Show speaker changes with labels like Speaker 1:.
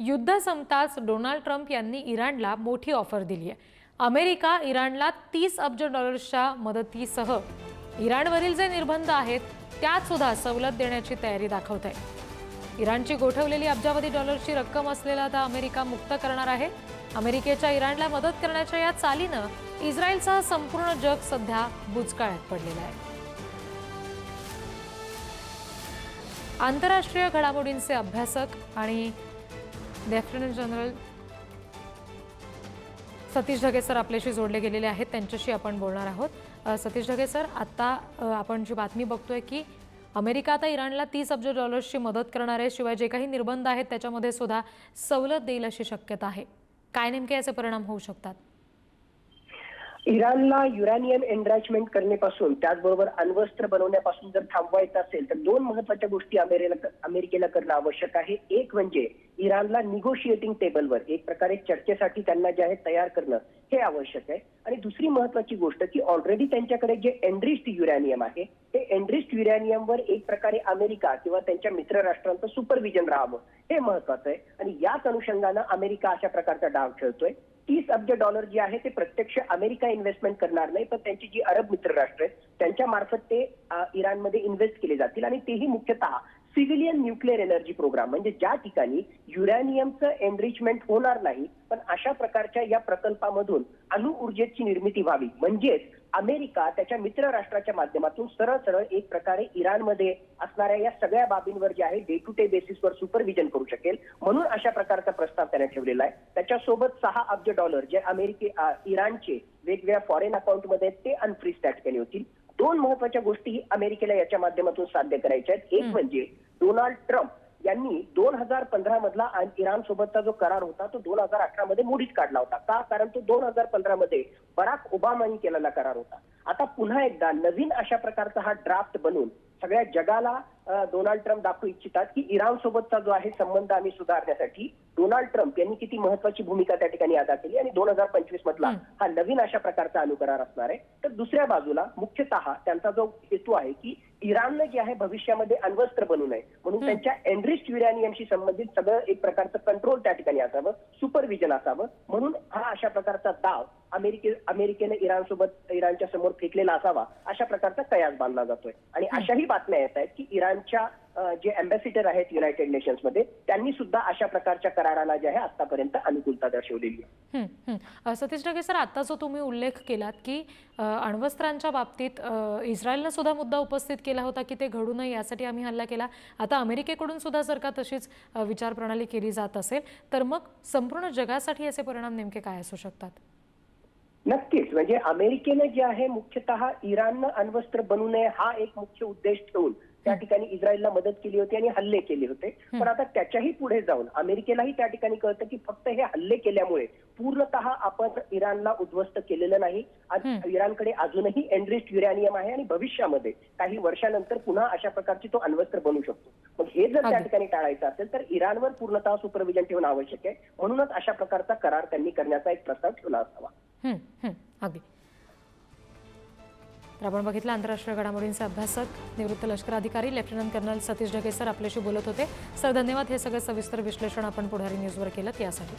Speaker 1: युद्ध संपताच Donald Trump यांनी इराणला मोठी ऑफर दिली आहे अमेरिका इराणला तीस अब्ज डॉलर्सच्या मदतीसह इराणवरील जे निर्बंध आहेत त्यात सुद्धा सवलत देण्याची तयारी दाखवत आहे इराणची गोठवलेली अब्जावधी डॉलरची रक्कम असलेला आता अमेरिका मुक्त करणार आहे. अमेरिकेच्या इराणला मदत करण्याच्या या चालीनं इस्रायलसह संपूर्ण जग सध्या बुचकाळ्यात पडलेलं आहे. आंतरराष्ट्रीय घडामोडींचे अभ्यासक आणि lieutenant general Satish Dhage sir आपल्याशी जोडले गेलेले आहेत. त्यांच्याशी आपण बोलणार आहोत. सतीश ढगे सर आत्ता आपण जी बातमी बघतोय की अमेरिका आता इराणला तीस अब्ज डॉलर्सची मदत करणार आहे. शिवाय जे काही निर्बंध आहेत त्याच्यामध्ये सुद्धा सवलत देईल अशी शक्यता आहे. काय नेमके याचे परिणाम होऊ शकतात?
Speaker 2: इराणला युरॅनियम एनरॅचमेंट करण्यापासून त्याचबरोबर अण्वस्त्र बनवण्यापासून जर थांबवायचं असेल तर दोन महत्त्वाच्या गोष्टी अमेरिकेला अमेरिकेला करणं आवश्यक आहे. एक म्हणजे इराणला निगोशिएटिंग टेबलवर एक प्रकारे चर्चेसाठी त्यांना जे आहे तयार करणं हे आवश्यक आहे. आणि दुसरी महत्वाची गोष्ट की ऑलरेडी त्यांच्याकडे जे एनरिस्ट युरॅनियम आहे ते एनरिस्ट युरॅनियमवर एक प्रकारे अमेरिका किंवा त्यांच्या मित्र राष्ट्रांचं सुपरविजन राहावं हे महत्वाचं आहे. आणि याच अनुषंगानं अमेरिका अशा प्रकारचा डाव खेळतोय. तीस अब्ज डॉलर जे आहे ते प्रत्यक्ष अमेरिका इन्व्हेस्टमेंट करणार नाही पण त्यांची जी अरब मित्र राष्ट्र आहेत त्यांच्या मार्फत ते इराणमध्ये इन्व्हेस्ट केले जातील. आणि तेही मुख्यतः सिव्हिलियन न्यूक्लिअर एनर्जी प्रोग्राम म्हणजे ज्या ठिकाणी युरॅनियमचं एनरिचमेंट होणार नाही पण अशा प्रकारच्या या प्रकल्पामधून अणु ऊर्जेची निर्मिती व्हावी. म्हणजेच अमेरिका त्याच्या मित्र राष्ट्राच्या माध्यमातून सरळ सरळ एक प्रकारे इराणमध्ये असणाऱ्या या सगळ्या बाबींवर जे आहे डे टू डे बेसिसवर सुपरविजन करू शकेल. म्हणून अशा प्रकारचा प्रस्ताव त्याने ठेवलेला आहे. त्याच्यासोबत सहा अब्ज डॉलर जे अमेरिके इराणचे वेगवेगळ्या फॉरेन अकाउंटमध्ये आहेत, ते अनफ्रीज त्या ठिकाणी होतील. दोन महत्त्वाच्या गोष्टी अमेरिकेला याच्या माध्यमातून साध्य करायच्या आहेत. एक म्हणजे डोनाल्ड ट्रम्प यांनी दोन हजार पंधरा मधला इराण सोबतचा जो करार होता तो दोन हजार अठरा मध्ये मोडीत काढला होता. का? कारण तो दोन हजार पंधरा मध्ये बराक ओबामांनी केलेला करार होता. आता पुन्हा एकदा नवीन अशा प्रकारचा हा ड्राफ्ट बनवून सगळ्या जगाला डोनाल्ड ट्रम्प दाखवू इच्छितात की इराण सोबतचा जो आहे संबंध आम्ही सुधारण्यासाठी डोनाल्ड ट्रम्प यांनी किती महत्वाची भूमिका त्या ठिकाणी अदा केली आणि दोन हजार पंचवीस मधला हा नवीन अशा प्रकारचा अनुकरार असणार आहे. तर दुसऱ्या बाजूला मुख्यतः त्यांचा जो हेतू आहे की इराणनं जे आहे भविष्यामध्ये अण्वस्त्र बनू नये. म्हणून त्यांच्या एनरिस्ट युरॅनियमशी संबंधित सगळं एक प्रकारचं कंट्रोल त्या ठिकाणी असावं सुपरविजन असावं. म्हणून हा अशा प्रकारचा दाव अमेरिके अमेरिकेने इराण सोबत इराणच्या समोर फेकलेला असावा अशा प्रकारचा कयास बांधला जातोय. आणि अशाही बातम्या येत आहेत की इराणच्या जे अँबॅसिडर आहेत युनायटेड नेशन्समध्ये त्यांनी सुद्धा अशा प्रकारच्या कराराला जे आहे आतापर्यंत अनुकूलता दर्शवलेली आहे.
Speaker 1: सतीश ढगे सर आत्ता जो तुम्ही उल्लेख केलात की अण्वस्त्रांच्या बाबतीत इस्रायलनं सुद्धा मुद्दा उपस्थित केला होता की ते घडू नये यासाठी आम्ही हल्ला केला. आता अमेरिकेकडून सुद्धा जर का तशीच विचारप्रणाली केली जात असेल तर मग संपूर्ण जगासाठी याचे परिणाम नेमके काय असू शकतात?
Speaker 2: नक्कीच. म्हणजे अमेरिकेनं जे आहे मुख्यतः इराणनं अण्वस्त्र बनू नये हा एक मुख्य उद्देश ठेवून त्या ठिकाणी इस्रायलला मदत केली होती आणि हल्ले केले होते. पण आता त्याच्याही पुढे जाऊन अमेरिकेलाही त्या ठिकाणी कळतं की फक्त हे हल्ले केल्यामुळे पूर्णतः आपण इराणला उद्ध्वस्त केलेलं नाही. आज इराणकडे अजूनही एनरिस्ट युरॅनियम आहे आणि भविष्यामध्ये काही वर्षानंतर पुन्हा अशा प्रकारची तो अण्वस्त्र बनू शकतो. मग हे जर त्या. ठिकाणी टाळायचं असेल तर इराणवर पूर्णतः सुपरविजन ठेवणं आवश्यक आहे. म्हणूनच अशा प्रकारचा करार त्यांनी करण्याचा एक प्रस्ताव ठेवला असावा.
Speaker 1: अगदी. तर आपण बघितलं आंतरराष्ट्रीय घडामोडींचे अभ्यासक निवृत्त लष्कर अधिकारी lieutenant colonel Satish Dhage sir आपल्याशी बोलत होते. सर धन्यवाद. हे सगळं सविस्तर विश्लेषण आपण पुढारी न्यूजवर केलं यासाठी